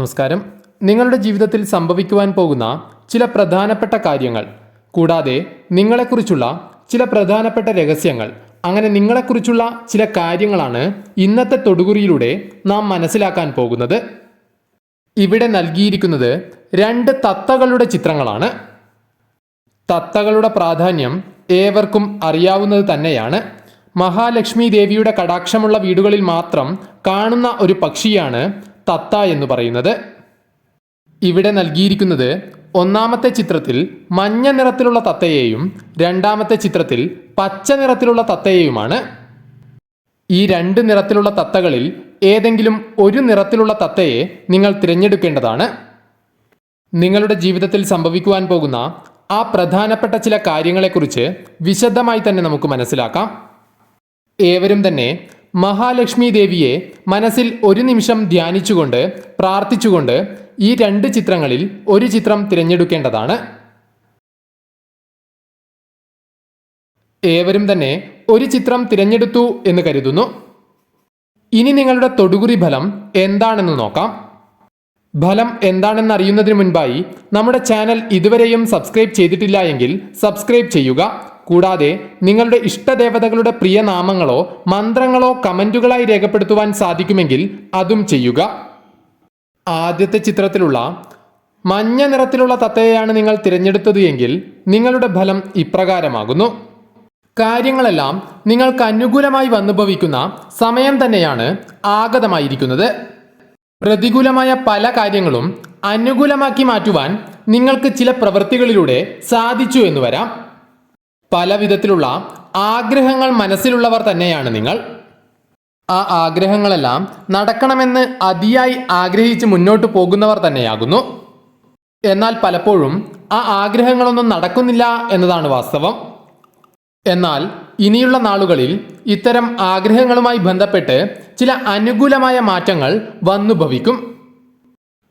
നമസ്കാരം. നിങ്ങളുടെ ജീവിതത്തിൽ സംഭവിക്കുവാൻ പോകുന്ന ചില പ്രധാനപ്പെട്ട കാര്യങ്ങൾ കൂടാതെ നിങ്ങളെക്കുറിച്ചുള്ള ചില പ്രധാനപ്പെട്ട രഹസ്യങ്ങൾ അങ്ങനെ നിങ്ങളെക്കുറിച്ചുള്ള ചില കാര്യങ്ങളാണ് ഇന്നത്തെ തൊടുകുറിയിലൂടെ നാം മനസ്സിലാക്കാൻ പോകുന്നത്. ഇവിടെ നൽകിയിരിക്കുന്നത് രണ്ട് തത്തകളുടെ ചിത്രങ്ങളാണ്. തത്തകളുടെ പ്രാധാന്യം ഏവർക്കും അറിയാവുന്നത് തന്നെയാണ്. മഹാലക്ഷ്മി ദേവിയുടെ കടാക്ഷമുള്ള വീടുകളിൽ മാത്രം കാണുന്ന ഒരു പക്ഷിയാണ് തത്ത എന്ന് പറയുന്നത്. ഇവിടെ നൽകിയിരിക്കുന്നത് ഒന്നാമത്തെ ചിത്രത്തിൽ മഞ്ഞ നിറത്തിലുള്ള തത്തയെയും രണ്ടാമത്തെ ചിത്രത്തിൽ പച്ച നിറത്തിലുള്ള തത്തയെയുമാണ്. ഈ രണ്ട് നിറത്തിലുള്ള തത്തകളിൽ ഏതെങ്കിലും ഒരു നിറത്തിലുള്ള തത്തയെ നിങ്ങൾ തിരഞ്ഞെടുക്കേണ്ടതാണ്. നിങ്ങളുടെ ജീവിതത്തിൽ സംഭവിക്കുവാൻ പോകുന്ന ആ പ്രധാനപ്പെട്ട ചില കാര്യങ്ങളെക്കുറിച്ച് വിശദമായി തന്നെ നമുക്ക് മനസ്സിലാക്കാം. ഏവരും തന്നെ മഹാലക്ഷ്മി ദേവിയെ മനസ്സിൽ ഒരു നിമിഷം ധ്യാനിച്ചുകൊണ്ട് പ്രാർത്ഥിച്ചുകൊണ്ട് ഈ രണ്ട് ചിത്രങ്ങളിൽ ഒരു ചിത്രം തിരഞ്ഞെടുക്കേണ്ടതാണ്. ഏവരും തന്നെ ഒരു ചിത്രം തിരഞ്ഞെടുത്തു എന്ന് കരുതുന്നു. ഇനി നിങ്ങളുടെ തൊടുകുറി ഫലം എന്താണെന്ന് നോക്കാം. ഫലം എന്താണെന്ന് അറിയുന്നതിന് മുൻപായി നമ്മുടെ ചാനൽ ഇതുവരെയും സബ്സ്ക്രൈബ് ചെയ്തിട്ടില്ല എങ്കിൽ സബ്സ്ക്രൈബ് ചെയ്യുക. കൂടാതെ നിങ്ങളുടെ ഇഷ്ടദേവതകളുടെ പ്രിയ നാമങ്ങളോ മന്ത്രങ്ങളോ കമന്റുകളായി രേഖപ്പെടുത്തുവാൻ സാധിക്കുമെങ്കിൽ അതും ചെയ്യുക. ആദ്യത്തെ ചിത്രത്തിലുള്ള മഞ്ഞ നിറത്തിലുള്ള തത്തയെയാണ് നിങ്ങൾ തിരഞ്ഞെടുത്തത് എങ്കിൽ നിങ്ങളുടെ ഫലം ഇപ്രകാരമാകുന്നു. കാര്യങ്ങളെല്ലാം നിങ്ങൾക്ക് അനുകൂലമായി വന്നുഭവിക്കുന്ന സമയം തന്നെയാണ് ആഗതമായിരിക്കുന്നത്. പ്രതികൂലമായ പല കാര്യങ്ങളും അനുകൂലമാക്കി മാറ്റുവാൻ നിങ്ങൾക്ക് ചില പ്രവൃത്തികളിലൂടെ സാധിച്ചു എന്ന് വരാം. പല വിധത്തിലുള്ള ആഗ്രഹങ്ങൾ മനസ്സിലുള്ളവർ തന്നെയാണ് നിങ്ങൾ. ആ ആഗ്രഹങ്ങളെല്ലാം നടക്കണമെന്ന് അതിയായി ആഗ്രഹിച്ച് മുന്നോട്ട് പോകുന്നവർ തന്നെയാകുന്നു. എന്നാൽ പലപ്പോഴും ആ ആഗ്രഹങ്ങളൊന്നും നടക്കുന്നില്ല എന്നതാണ് വാസ്തവം. എന്നാൽ ഇനിയുള്ള നാളുകളിൽ ഇത്തരം ആഗ്രഹങ്ങളുമായി ബന്ധപ്പെട്ട് ചില അനുകൂലമായ മാറ്റങ്ങൾ വന്നു ഭവിക്കും.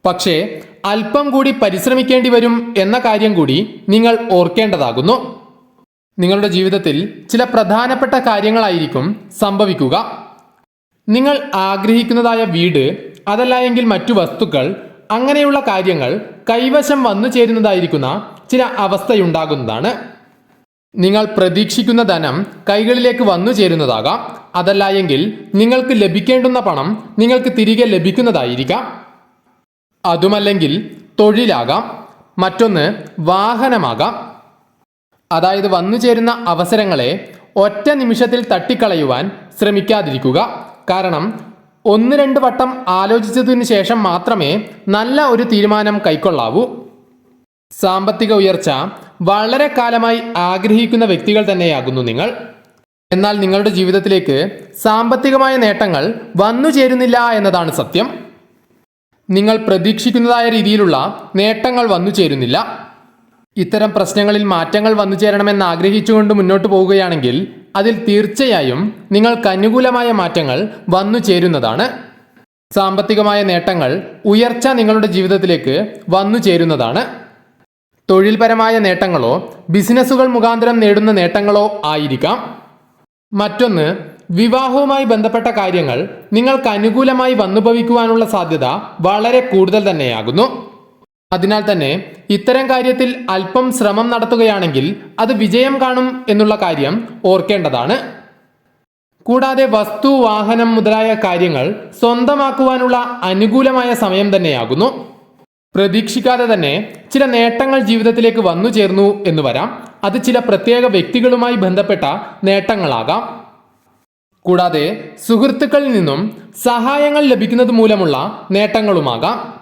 പക്ഷേ അല്പം കൂടി പരിശ്രമിക്കേണ്ടി വരും എന്ന കാര്യം കൂടി നിങ്ങൾ ഓർക്കേണ്ടതാകുന്നു. നിങ്ങളുടെ ജീവിതത്തിൽ ചില പ്രധാനപ്പെട്ട കാര്യങ്ങളായിരിക്കും സംഭവിക്കുക. നിങ്ങൾ ആഗ്രഹിക്കുന്നതായ വീട് അതല്ല എങ്കിൽ മറ്റു വസ്തുക്കൾ അങ്ങനെയുള്ള കാര്യങ്ങൾ കൈവശം വന്നു ചേരുന്നതായിരിക്കുന്ന ചില അവസ്ഥയുണ്ടാകുന്നതാണ്. നിങ്ങൾ പ്രതീക്ഷിക്കുന്ന ധനം കൈകളിലേക്ക് വന്നു ചേരുന്നതാകാം. അതല്ല എങ്കിൽ നിങ്ങൾക്ക് ലഭിക്കേണ്ടുന്ന പണം നിങ്ങൾക്ക് തിരികെ ലഭിക്കുന്നതായിരിക്കാം. അതുമല്ലെങ്കിൽ തൊഴിലാകാം. മറ്റൊന്ന് വാഹനമാകാം. അതായത് വന്നു ചേരുന്ന അവസരങ്ങളെ ഒറ്റ നിമിഷത്തിൽ തട്ടിക്കളയുവാൻ ശ്രമിക്കാതിരിക്കുക. കാരണം ഒന്ന് രണ്ട് വട്ടം ആലോചിച്ചതിനു ശേഷം മാത്രമേ നല്ല ഒരു തീരുമാനം കൈക്കൊള്ളാവൂ. സാമ്പത്തിക ഉയർച്ച വളരെ കാലമായി ആഗ്രഹിക്കുന്ന വ്യക്തികൾ തന്നെയാകുന്നു നിങ്ങൾ. എന്നാൽ നിങ്ങളുടെ ജീവിതത്തിലേക്ക് സാമ്പത്തികമായ നേട്ടങ്ങൾ വന്നു ചേരുന്നില്ല എന്നതാണ് സത്യം. നിങ്ങൾ പ്രതീക്ഷിക്കുന്നതായ രീതിയിലുള്ള നേട്ടങ്ങൾ വന്നു ചേരുന്നില്ല. ഇത്തരം പ്രശ്നങ്ങളിൽ മാറ്റങ്ങൾ വന്നു ചേരണമെന്ന് ആഗ്രഹിച്ചുകൊണ്ട് മുന്നോട്ട് പോവുകയാണെങ്കിൽ അതിൽ തീർച്ചയായും നിങ്ങൾക്ക് അനുകൂലമായ മാറ്റങ്ങൾ വന്നു ചേരുന്നതാണ്. സാമ്പത്തികമായ നേട്ടങ്ങൾ ഉയർച്ച നിങ്ങളുടെ ജീവിതത്തിലേക്ക് വന്നു ചേരുന്നതാണ്. തൊഴിൽപരമായ നേട്ടങ്ങളോ ബിസിനസ്സുകൾ മുഖാന്തരം നേടുന്ന നേട്ടങ്ങളോ ആയിരിക്കാം. മറ്റൊന്ന് വിവാഹവുമായി ബന്ധപ്പെട്ട കാര്യങ്ങൾ നിങ്ങൾക്ക് അനുകൂലമായി വന്നുഭവിക്കുവാനുള്ള സാധ്യത വളരെ കൂടുതൽ തന്നെയാകുന്നു. അതിനാൽ തന്നെ ഇത്തരം കാര്യത്തിൽ അല്പം ശ്രമം നടത്തുകയാണെങ്കിൽ അത് വിജയം കാണും എന്നുള്ള കാര്യം ഓർക്കേണ്ടതാണ്. കൂടാതെ വസ്തു വാഹനം മുതലായ കാര്യങ്ങൾ സ്വന്തമാക്കുവാനുള്ള അനുകൂലമായ സമയം തന്നെയാകുന്നു. പ്രതീക്ഷിക്കാതെ തന്നെ ചില നേട്ടങ്ങൾ ജീവിതത്തിലേക്ക് വന്നു ചേർന്നു എന്ന് വരാം. അത് ചില പ്രത്യേക വ്യക്തികളുമായി ബന്ധപ്പെട്ട നേട്ടങ്ങളാകാം. കൂടാതെ സുഹൃത്തുക്കളിൽ നിന്നും സഹായങ്ങൾ ലഭിക്കുന്നത് മൂലമുള്ള നേട്ടങ്ങളുമാകാം.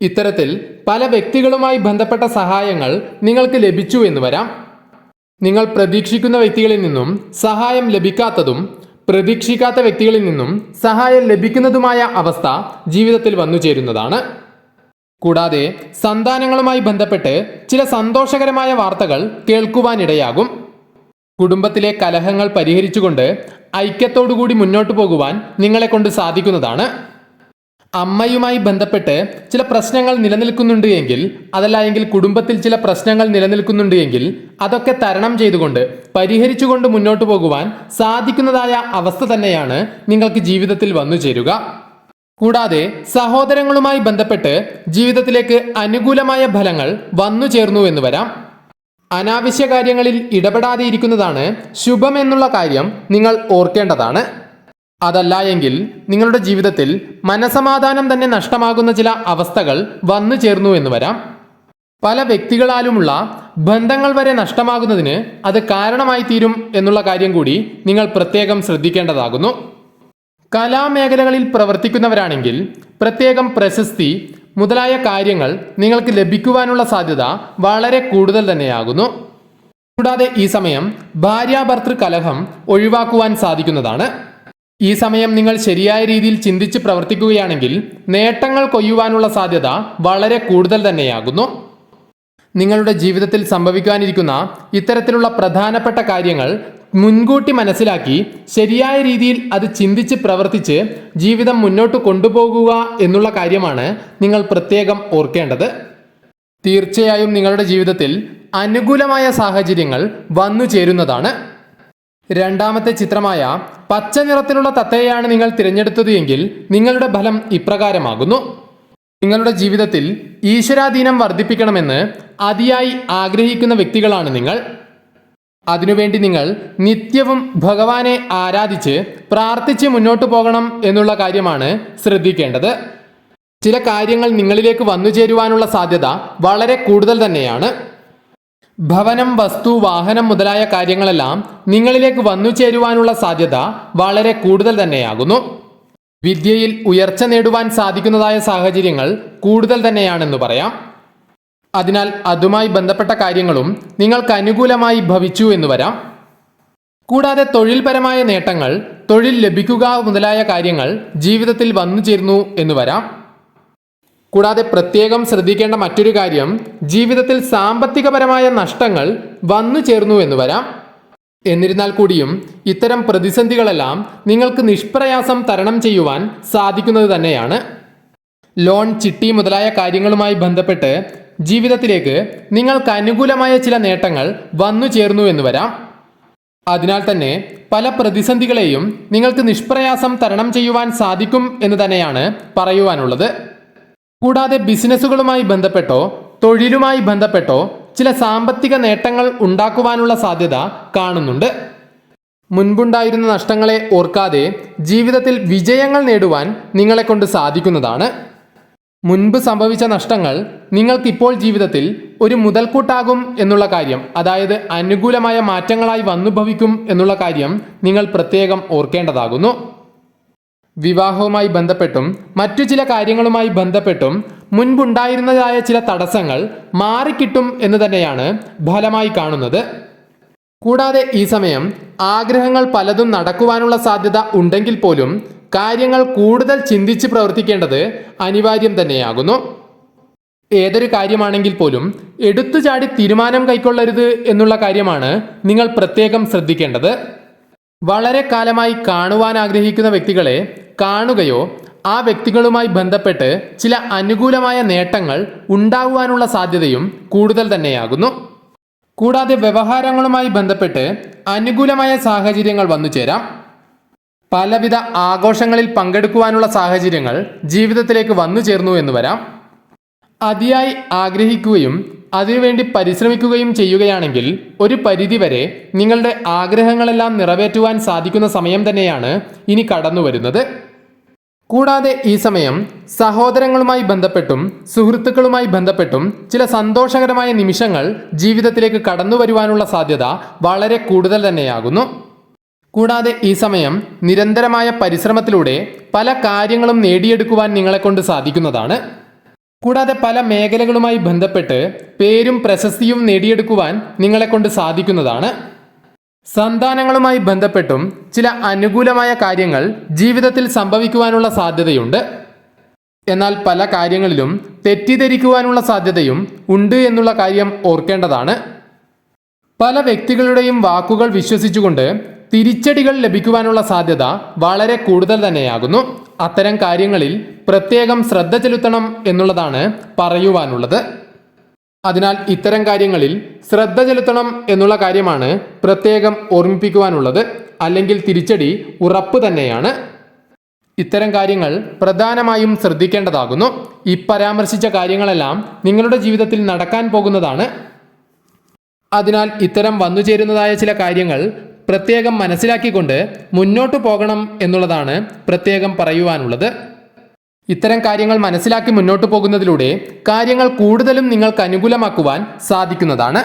ഇത്തരത്തിൽ പല വ്യക്തികളുമായി ബന്ധപ്പെട്ട സഹായങ്ങൾ നിങ്ങൾക്ക് ലഭിച്ചു എന്ന് വരാം. നിങ്ങൾ പ്രതീക്ഷിക്കുന്ന വ്യക്തികളിൽ നിന്നും സഹായം ലഭിക്കാത്തതും പ്രതീക്ഷിക്കാത്ത വ്യക്തികളിൽ നിന്നും സഹായം ലഭിക്കുന്നതുമായ അവസ്ഥ ജീവിതത്തിൽ വന്നു ചേരുന്നതാണ്. കൂടാതെ സന്താനങ്ങളുമായി ബന്ധപ്പെട്ട് ചില സന്തോഷകരമായ വാർത്തകൾ കേൾക്കുവാനിടയാകും കുടുംബത്തിലെ കലഹങ്ങൾ പരിഹരിച്ചുകൊണ്ട് ഐക്യത്തോടുകൂടി മുന്നോട്ടു പോകുവാൻ നിങ്ങളെ കൊണ്ട് സാധിക്കുന്നതാണ്. അമ്മയുമായി ബന്ധപ്പെട്ട് ചില പ്രശ്നങ്ങൾ നിലനിൽക്കുന്നുണ്ട് എങ്കിൽ അതല്ല എങ്കിൽ കുടുംബത്തിൽ ചില പ്രശ്നങ്ങൾ നിലനിൽക്കുന്നുണ്ട് എങ്കിൽ അതൊക്കെ തരണം ചെയ്തുകൊണ്ട് പരിഹരിച്ചുകൊണ്ട് മുന്നോട്ട് പോകുവാൻ സാധിക്കുന്നതായ അവസ്ഥ തന്നെയാണ് നിങ്ങൾക്ക് ജീവിതത്തിൽ വന്നു ചേരുക. കൂടാതെ സഹോദരങ്ങളുമായി ബന്ധപ്പെട്ട് ജീവിതത്തിലേക്ക് അനുകൂലമായ ഫലങ്ങൾ വന്നു ചേർന്നു എന്ന് വരാം. അനാവശ്യ കാര്യങ്ങളിൽ ഇടപെടാതെ ഇരിക്കുന്നതാണ് ശുഭം എന്നുള്ള കാര്യം നിങ്ങൾ ഓർക്കേണ്ടതാണ്. അതല്ല എങ്കിൽ നിങ്ങളുടെ ജീവിതത്തിൽ മനസമാധാനം തന്നെ നഷ്ടമാകുന്ന ചില അവസ്ഥകൾ വന്നു ചേർന്നു എന്ന് വരാം. പല വ്യക്തികളാലുമുള്ള ബന്ധങ്ങൾ വരെ നഷ്ടമാകുന്നതിന് അത് കാരണമായി തീരും എന്നുള്ള കാര്യം കൂടി നിങ്ങൾ പ്രത്യേകം ശ്രദ്ധിക്കേണ്ടതാകുന്നു. കലാമേഖലകളിൽ പ്രവർത്തിക്കുന്നവരാണെങ്കിൽ പ്രത്യേകം പ്രശസ്തി മുതലായ കാര്യങ്ങൾ നിങ്ങൾക്ക് ലഭിക്കുവാനുള്ള സാധ്യത വളരെ കൂടുതൽ തന്നെയാകുന്നു. കൂടാതെ ഈ സമയം ഭാര്യാഭർത്തൃ കലഹം ഒഴിവാക്കുവാൻ സാധിക്കുന്നതാണ്. ഈ സമയം നിങ്ങൾ ശരിയായ രീതിയിൽ ചിന്തിച്ച് പ്രവർത്തിക്കുകയാണെങ്കിൽ നേട്ടങ്ങൾ കൊയ്യുവാനുള്ള സാധ്യത വളരെ കൂടുതൽ തന്നെയാകുന്നു. നിങ്ങളുടെ ജീവിതത്തിൽ സംഭവിക്കാനിരിക്കുന്ന ഇത്തരത്തിലുള്ള പ്രധാനപ്പെട്ട കാര്യങ്ങൾ മുൻകൂട്ടി മനസ്സിലാക്കി ശരിയായ രീതിയിൽ അത് ചിന്തിച്ച് പ്രവർത്തിച്ച് ജീവിതം മുന്നോട്ട് കൊണ്ടുപോകുക എന്നുള്ള കാര്യമാണ് നിങ്ങൾ പ്രത്യേകം ഓർക്കേണ്ടത്. തീർച്ചയായും നിങ്ങളുടെ ജീവിതത്തിൽ അനുകൂലമായ സാഹചര്യങ്ങൾ വന്നു ചേരുന്നതാണ്. രണ്ടാമത്തെ ചിത്രമായ പച്ച നിറത്തിലുള്ള തത്തയെയാണ് നിങ്ങൾ തിരഞ്ഞെടുത്തത് എങ്കിൽ നിങ്ങളുടെ ഫലം ഇപ്രകാരമാകുന്നു. നിങ്ങളുടെ ജീവിതത്തിൽ ഈശ്വരാധീനം വർദ്ധിപ്പിക്കണമെന്ന് അതിയായി ആഗ്രഹിക്കുന്ന വ്യക്തികളാണ് നിങ്ങൾ. അതിനുവേണ്ടി നിങ്ങൾ നിത്യവും ഭഗവാനെ ആരാധിച്ച് പ്രാർത്ഥിച്ച് മുന്നോട്ടു പോകണം എന്നുള്ള കാര്യമാണ് ശ്രദ്ധിക്കേണ്ടത്. ചില കാര്യങ്ങൾ നിങ്ങളിലേക്ക് വന്നു ചേരുവാനുള്ള സാധ്യത വളരെ കൂടുതൽ തന്നെയാണ്. ഭവനം വസ്തു വാഹനം മുതലായ കാര്യങ്ങളെല്ലാം നിങ്ങളിലേക്ക് വന്നു ചേരുവാനുള്ള സാധ്യത വളരെ കൂടുതൽ തന്നെയാകുന്നു. വിദ്യയിൽ ഉയർച്ച നേടുവാൻ സാധിക്കുന്നതായ സാഹചര്യങ്ങൾ കൂടുതൽ തന്നെയാണെന്ന് പറയാം. അതിനാൽ അതുമായി ബന്ധപ്പെട്ട കാര്യങ്ങളും നിങ്ങൾക്ക് അനുകൂലമായി ഭവിച്ചു എന്ന് വരാം. കൂടാതെ തൊഴിൽപരമായ നേട്ടങ്ങൾ തൊഴിൽ ലഭിക്കുക മുതലായ കാര്യങ്ങൾ ജീവിതത്തിൽ വന്നു ചേരുന്നു എന്ന് വരാം. കൂടാതെ പ്രത്യേകം ശ്രദ്ധിക്കേണ്ട മറ്റൊരു കാര്യം ജീവിതത്തിൽ സാമ്പത്തികപരമായ നഷ്ടങ്ങൾ വന്നു ചേർന്നു എന്ന് വരാം. എന്നിരുന്നാൽ കൂടിയും ഇത്തരം പ്രതിസന്ധികളെല്ലാം നിങ്ങൾക്ക് നിഷ്പ്രയാസം തരണം ചെയ്യുവാൻ സാധിക്കുന്നത് തന്നെയാണ്. ലോൺ ചിട്ടി മുതലായ കാര്യങ്ങളുമായി ബന്ധപ്പെട്ട് ജീവിതത്തിലേക്ക് നിങ്ങൾക്ക് അനുകൂലമായ ചില നേട്ടങ്ങൾ വന്നു ചേർന്നു എന്ന് വരാം. അതിനാൽ തന്നെ പല പ്രതിസന്ധികളെയും നിങ്ങൾക്ക് നിഷ്പ്രയാസം തരണം ചെയ്യുവാൻ സാധിക്കും എന്ന് തന്നെയാണ് പറയുവാനുള്ളത്. കൂടാതെ ബിസിനസ്സുകളുമായി ബന്ധപ്പെട്ടോ തൊഴിലുമായി ബന്ധപ്പെട്ടോ ചില സാമ്പത്തിക നേട്ടങ്ങൾ ഉണ്ടാക്കുവാനുള്ള സാധ്യത കാണുന്നുണ്ട്. മുൻപുണ്ടായിരുന്ന നഷ്ടങ്ങളെ ഓർക്കാതെ ജീവിതത്തിൽ വിജയങ്ങൾ നേടുവാൻ നിങ്ങളെ കൊണ്ട് സാധിക്കുന്നതാണ്. മുൻപ് സംഭവിച്ച നഷ്ടങ്ങൾ നിങ്ങൾക്കിപ്പോൾ ജീവിതത്തിൽ ഒരു മുതൽക്കൂട്ടാകും എന്നുള്ള കാര്യം അതായത് അനുകൂലമായ മാറ്റങ്ങളായി വന്നുഭവിക്കും എന്നുള്ള കാര്യം നിങ്ങൾ പ്രത്യേകം ഓർക്കേണ്ടതാകുന്നു. വിവാഹവുമായി ബന്ധപ്പെട്ടും മറ്റു ചില കാര്യങ്ങളുമായി ബന്ധപ്പെട്ടും മുൻപുണ്ടായിരുന്നതായ ചില തടസ്സങ്ങൾ മാറിക്കിട്ടും എന്ന് തന്നെയാണ് ഫലമായി കാണുന്നത്. കൂടാതെ ഈ സമയം ആഗ്രഹങ്ങൾ പലതും നടക്കുവാനുള്ള സാധ്യത ഉണ്ടെങ്കിൽ പോലും കാര്യങ്ങൾ കൂടുതൽ ചിന്തിച്ച് പ്രവർത്തിക്കേണ്ടത് അനിവാര്യം തന്നെയാകുന്നു. ഏതൊരു കാര്യമാണെങ്കിൽ പോലും എടുത്തുചാടി തീരുമാനം കൈക്കൊള്ളരുത് എന്നുള്ള കാര്യമാണ് നിങ്ങൾ പ്രത്യേകം ശ്രദ്ധിക്കേണ്ടത്. വളരെ കാലമായി കാണുവാൻ ആഗ്രഹിക്കുന്ന വ്യക്തികളെ കാണുകയോ ആ വ്യക്തികളുമായി ബന്ധപ്പെട്ട് ചില അനുകൂലമായ നേട്ടങ്ങൾ ഉണ്ടാകുവാനുള്ള സാധ്യതയും കൂടുതൽ തന്നെയാകുന്നു. കൂടാതെ വ്യവഹാരങ്ങളുമായി ബന്ധപ്പെട്ട് അനുകൂലമായ സാഹചര്യങ്ങൾ വന്നു ചേരാം. പലവിധ ആഘോഷങ്ങളിൽ പങ്കെടുക്കുവാനുള്ള സാഹചര്യങ്ങൾ ജീവിതത്തിലേക്ക് വന്നു ചേർന്നു എന്ന് വരാം. അതിയായി ആഗ്രഹിക്കുകയും അതിനുവേണ്ടി പരിശ്രമിക്കുകയും ചെയ്യുകയാണെങ്കിൽ ഒരു പരിധിവരെ നിങ്ങളുടെ ആഗ്രഹങ്ങളെല്ലാം നിറവേറ്റുവാൻ സാധിക്കുന്ന സമയം തന്നെയാണ് ഇനി കടന്നു വരുന്നത് കൂടാതെ ഈ സമയം സഹോദരങ്ങളുമായി ബന്ധപ്പെട്ടും സുഹൃത്തുക്കളുമായി ബന്ധപ്പെട്ടും ചില സന്തോഷകരമായ നിമിഷങ്ങൾ ജീവിതത്തിലേക്ക് കടന്നു വരുവാനുള്ള സാധ്യത വളരെ കൂടുതൽ തന്നെയാകുന്നു. കൂടാതെ ഈ സമയം നിരന്തരമായ പരിശ്രമത്തിലൂടെ പല കാര്യങ്ങളും നേടിയെടുക്കുവാൻ നിങ്ങളെക്കൊണ്ട് സാധിക്കുന്നതാണ്. കൂടാതെ പല മേഖലകളുമായി ബന്ധപ്പെട്ട് പേരും പ്രശസ്തിയും നേടിയെടുക്കുവാൻ നിങ്ങളെക്കൊണ്ട് സാധിക്കുന്നതാണ്. സന്താനങ്ങളുമായി ബന്ധപ്പെട്ടും ചില അനുകൂലമായ കാര്യങ്ങൾ ജീവിതത്തിൽ സംഭവിക്കുവാനുള്ള സാധ്യതയുണ്ട്. എന്നാൽ പല കാര്യങ്ങളിലും തെറ്റിദ്ധരിക്കുവാനുള്ള സാധ്യതയും ഉണ്ട് എന്നുള്ള കാര്യം ഓർക്കേണ്ടതാണ്. പല വ്യക്തികളുടെയും വാക്കുകൾ വിശ്വസിച്ചുകൊണ്ട് തിരിച്ചടികൾ ലഭിക്കുവാനുള്ള സാധ്യത വളരെ കൂടുതൽ തന്നെയാകുന്നു. അത്തരം കാര്യങ്ങളിൽ പ്രത്യേകം ശ്രദ്ധ ചെലുത്തണം എന്നുള്ളതാണ് പറയുവാനുള്ളത്. അതിനാൽ ഇത്തരം കാര്യങ്ങളിൽ ശ്രദ്ധ ചെലുത്തണം എന്നുള്ള കാര്യമാണ് പ്രത്യേകം ഓർമ്മിപ്പിക്കുവാനുള്ളത്. അല്ലെങ്കിൽ തിരിച്ചടി ഉറപ്പ് തന്നെയാണ്. ഇത്തരം കാര്യങ്ങൾ പ്രധാനമായും ശ്രദ്ധിക്കേണ്ടതാകുന്നു. ഈ പരാമർശിച്ച കാര്യങ്ങളെല്ലാം നിങ്ങളുടെ ജീവിതത്തിൽ നടക്കാൻ പോകുന്നതാണ്. അതിനാൽ ഇത്തരം വന്നുചേരുന്നതായ ചില കാര്യങ്ങൾ പ്രത്യേകം മനസ്സിലാക്കിക്കൊണ്ട് മുന്നോട്ട് പോകണം എന്നുള്ളതാണ് പ്രത്യേകം പറയുവാനുള്ളത്. ഇത്തരം കാര്യങ്ങൾ മനസ്സിലാക്കി മുന്നോട്ട് പോകുന്നതിലൂടെ കാര്യങ്ങൾ കൂടുതലും നിങ്ങൾക്ക് അനുകൂലമാക്കുവാൻ സാധിക്കുന്നതാണ്.